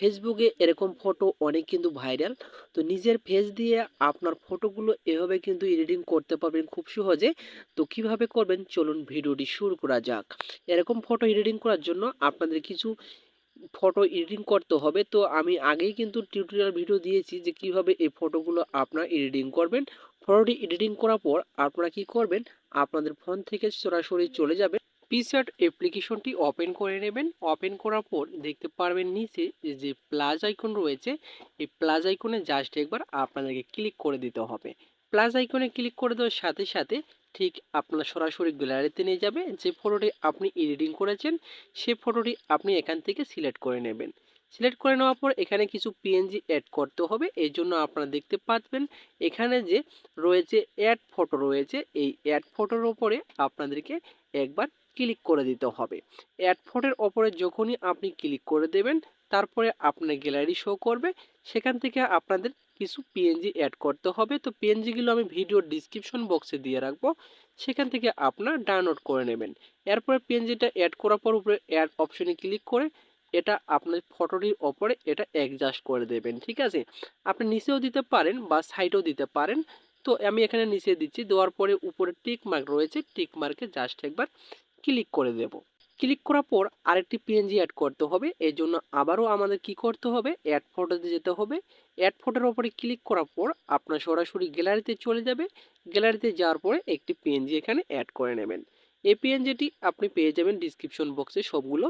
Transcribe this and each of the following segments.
ফেসবুকে এরকম ফটো অনেক কিন্তু ভাইরাল তো নিজের ফেস দিয়ে আপনার ফটোগুলো এভাবে কিন্তু এডিটিং করতে পারবেন খুব সহজে। তো কীভাবে করবেন? চলুন ভিডিওটি শুরু করা যাক। এরকম ফটো এডিটিং করার জন্য আপনাদের কিছু ফটো এডিটিং করতে হবে। তো আমি আগেই কিন্তু টিউটোরিয়াল ভিডিও দিয়েছি যে কীভাবে এই ফটোগুলো আপনারা এডিটিং করবেন। ফটোটি এডিটিং করার পর আপনারা কি করবেন? আপনাদের ফোন থেকে সরাসরি চলে যাবে পিসার্ট অ্যাপ্লিকেশনটি ওপেন করে নেবেন। ওপেন করার পর দেখতে পারবেন নিচে যে প্লাস আইকন রয়েছে, এই প্লাস আইকনে জাস্ট একবার আপনাদেরকে ক্লিক করে দিতে হবে। প্লাস আইকনে ক্লিক করে দেওয়ার সাথে সাথে ঠিক আপনার সরাসরি গ্যালারিতে নিয়ে যাবে। যে ফটোটি আপনি এডিটিং করেছেন, সে ফটোটি আপনি এখান থেকে সিলেক্ট করে নেবেন। সিলেক্ট করে নেওয়ার পর এখানে কিছু পিএনজি অ্যাড করতে হবে। এই জন্য আপনারা দেখতে পাচ্ছেন এখানে যে রয়েছে অ্যাড ফটো রয়েছে। এই অ্যাড ফটোর ওপরে আপনাদেরকে একবার ক্লিক করে দিতে হবে। অ্যাড ফটোর ওপরে যখনই আপনি ক্লিক করে দেবেন, তারপরে আপনার গ্যালারি শো করবে। সেখান থেকে আপনাদের কিছু পিএনজি অ্যাড করতে হবে। তো পিএনজিগুলো আমি ভিডিও ডিসক্রিপশন বক্সে দিয়ে রাখব। সেখান থেকে আপনার ডাউনলোড করে নেবেন। এরপরে পিএনজিটা অ্যাড করার পর উপরে অ্যাড অপশনে ক্লিক করে এটা আপনার ফটোটির ওপরে এটা অ্যাডজাস্ট করে দেবেন, ঠিক আছে? আপনি নিচেও দিতে পারেন বা সাইডেও দিতে পারেন। তো আমি এখানে নিচে দিচ্ছি। দেওয়ার পরে উপরে টিক মার্ক রয়েছে। টিক মার্কে জাস্ট একবার ক্লিক করে দেব। ক্লিক করার পর আরেকটি পিএনজি অ্যাড করতে হবে। এর জন্য আবারও আমাদের কি করতে হবে? অ্যাড ফটোতে যেতে হবে। অ্যাড ফটোর ওপরে ক্লিক করার পর আপনার সরাসরি গ্যালারিতে চলে যাবে। গ্যালারিতে যাওয়ার পরে একটি পিএনজি এখানে অ্যাড করে নেবেন। এই পিএনজিটি আপনি পেয়ে যাবেন ডিসক্রিপশন বক্সে সবগুলো।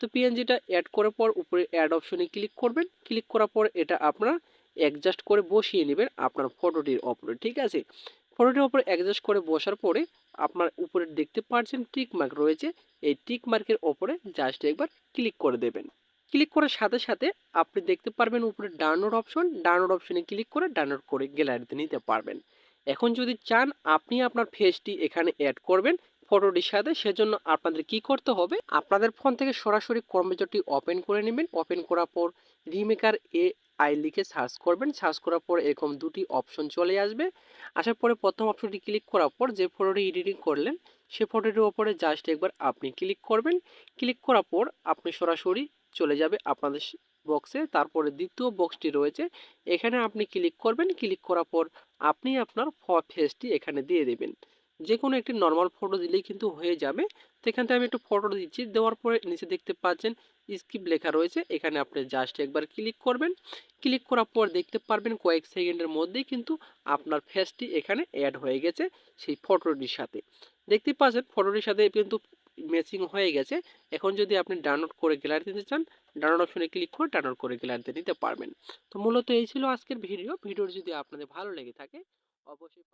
তো পিএনজিটা অ্যাড করার পর উপরে অ্যাড অপশনে ক্লিক করবেন। ক্লিক করার পর এটা আপনারা অ্যাডজাস্ট করে বসিয়ে নেবেন আপনার ফটোটির ওপরে ঠিক আছে? ফটোটির ওপরে অ্যাডজাস্ট করে বসার পরে আপনার উপরে দেখতে পাচ্ছেন টিক মার্ক রয়েছে। এই টিক মার্কের ওপরে জাস্ট একবার ক্লিক করে দেবেন। ক্লিক করার সাথে সাথে আপনি দেখতে পারবেন উপরে ডাউনলোড অপশন ডাউনলোড অপশনে ক্লিক করে ডাউনলোড করে গ্যালারিতে নিতে পারবেন। এখন যদি চান আপনি আপনার ফেসটি এখানে অ্যাড করবেন ফটোটির সাথে, সেজন্য আপনাদের কি করতে হবে? আপনাদের ফোন থেকে সরাসরি কম্পিউটারটি ওপেন করে নেবেন। ওপেন করার পর রিমেকার এ আই লিখে সার্চ করবেন। সার্চ করার পর এরকম দুটি অপশন চলে আসবে। আসার পরে প্রথম অপশনটি ক্লিক করার পর যে ফটোটি এডিটিং করলেন, সে ফটোটির ওপরে জাস্ট একবার আপনি ক্লিক করবেন। ক্লিক করার পর আপনি সরাসরি চলে যাবে আপনাদের বক্সে। তারপরে দ্বিতীয় বক্সটি রয়েছে। এখানে আপনি ক্লিক করবেন। ক্লিক করার পর আপনি আপনার ফেসটি এখানে দিয়ে দেবেন। যে কোনো একটি নর্মাল ফটো দিলেই কিন্তু হয়ে যাবে। তো এখান থেকে আমি একটু ফটো দিচ্ছি। দেওয়ার পরে নিচে দেখতে পাচ্ছেন স্কিপ লেখা রয়েছে। এখানে আপনি জাস্ট একবার ক্লিক করবেন। ক্লিক করার পর দেখতে পারবেন কয়েক সেকেন্ডের মধ্যেই কিন্তু আপনার ফেসটি এখানে অ্যাড হয়ে গেছে সেই ফটোটির সাথে। দেখতে পাচ্ছেন ফটোটির সাথে কিন্তু ম্যাচিং হয়ে গেছে। এখন যদি আপনি ডাউনলোড করে গ্যালারিতে নিতে চান ডাউনলোড অপশনে ক্লিক করে ডাউনলোড করে গ্যালারিতে নিতে পারবেন। তো মূলত এই ছিল আজকের ভিডিও ভিডিওটি যদি আপনাদের ভালো লেগে থাকে, অবশ্যই